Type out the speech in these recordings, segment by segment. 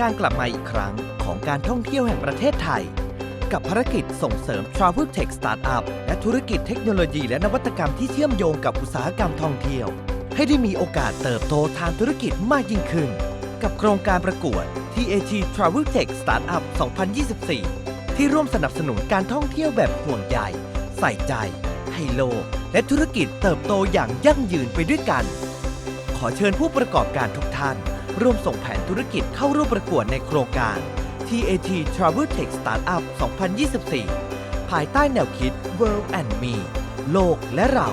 การกลับมาอีกครั้งของการท่องเที่ยวแห่งประเทศไทย กับภารกิจส่งเสริม Travel Tech Startup และธุรกิจเทคโนโลยีและนวัตกรรมที่เชื่อมโยงกับอุตสาหกรรมท่องเที่ยว ให้ได้มีโอกาสเติบโตทางธุรกิจมากยิ่งขึ้น กับโครงการประกวด TAT Travel Tech Startup 2024 ที่ร่วมสนับสนุนการท่องเที่ยวแบบห่วงใยใส่ใจ ให้โลก และธุรกิจเติบโตอย่างยั่งยืนไปด้วยกัน ขอเชิญผู้ประกอบการทุกท่าน ร่วมส่งแผนธุรกิจเข้าร่วมประกวดในโครงการ TAT Travel Tech Startup 2024 ภายใต้แนวคิด World and Me โลกและเรา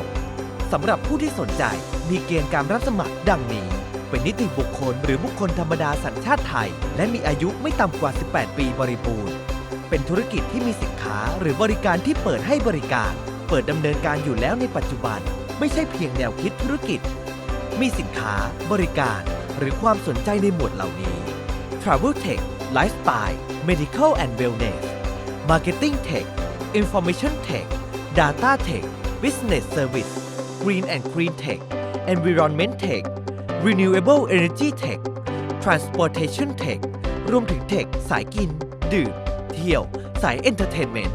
สำหรับผู้ที่สนใจมีเกณฑ์การรับสมัครดังนี้ เป็นนิติบุคคลหรือบุคคลธรรมดาสัญชาติไทย และมีอายุไม่ต่ำกว่า 18 ปีบริบูรณ์ เป็นธุรกิจที่มีสินค้าหรือบริการที่เปิดให้บริการ เปิดดำเนินการอยู่แล้วในปัจจุบัน ไม่ใช่เพียงแนวคิดธุรกิจ มีสินค้าบริการ หรือความสนใจในหมวดเหล่านี้ Travel Tech Lifestyle Medical and Wellness Marketing Tech Information Tech Data Tech Business Service Green and Clean Tech Environment Tech Renewable Energy Tech Transportation Tech รวมถึง Tech สายกิน ดื่ม เที่ยว สาย Entertainment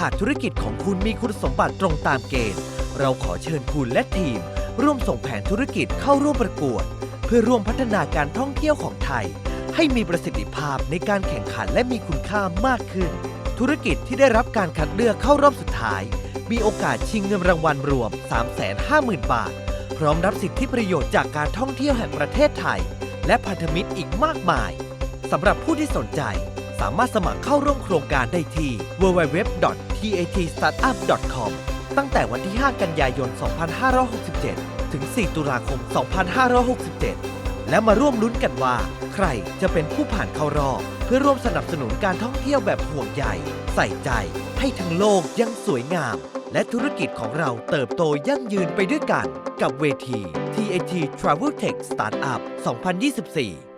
หากธุรกิจของคุณมีคุณสมบัติตรงตามเกณฑ์ เราขอเชิญคุณและทีม ร่วมส่งแผนธุรกิจเข้าร่วมประกวด เพื่อร่วมพัฒนาการท่องเที่ยวของไทย ให้มีประสิทธิภาพในการแข่งขันและมีคุณค่ามากขึ้น ธุรกิจที่ได้รับการคัดเลือกเข้ารอบสุดท้าย มีโอกาสชิงเงินรางวัลรวม 350,000 บาท พร้อมรับสิทธิประโยชน์จากการท่องเที่ยวแห่งประเทศไทย และพันธมิตรอีกมากมายสำหรับผู้ที่สนใจ สามารถสมัครเข้าร่วมโครงการได้ที่ www.tatstartup.com ตั้งแต่วันที่ 5 กันยายน 2567 ถึง 4 ตุลาคม 2567 และมาร่วมลุ้นกันว่า ใครจะเป็นผู้ผ่านเข้ารอบ เพื่อร่วมสนับสนุนการท่องเที่ยวแบบห่วงใยใส่ใจ ให้ทั้งโลกยังสวยงาม และธุรกิจของเราเติบโตยั่งยืนไปด้วยกัน กับเวที TAT Travel Tech Startup 2024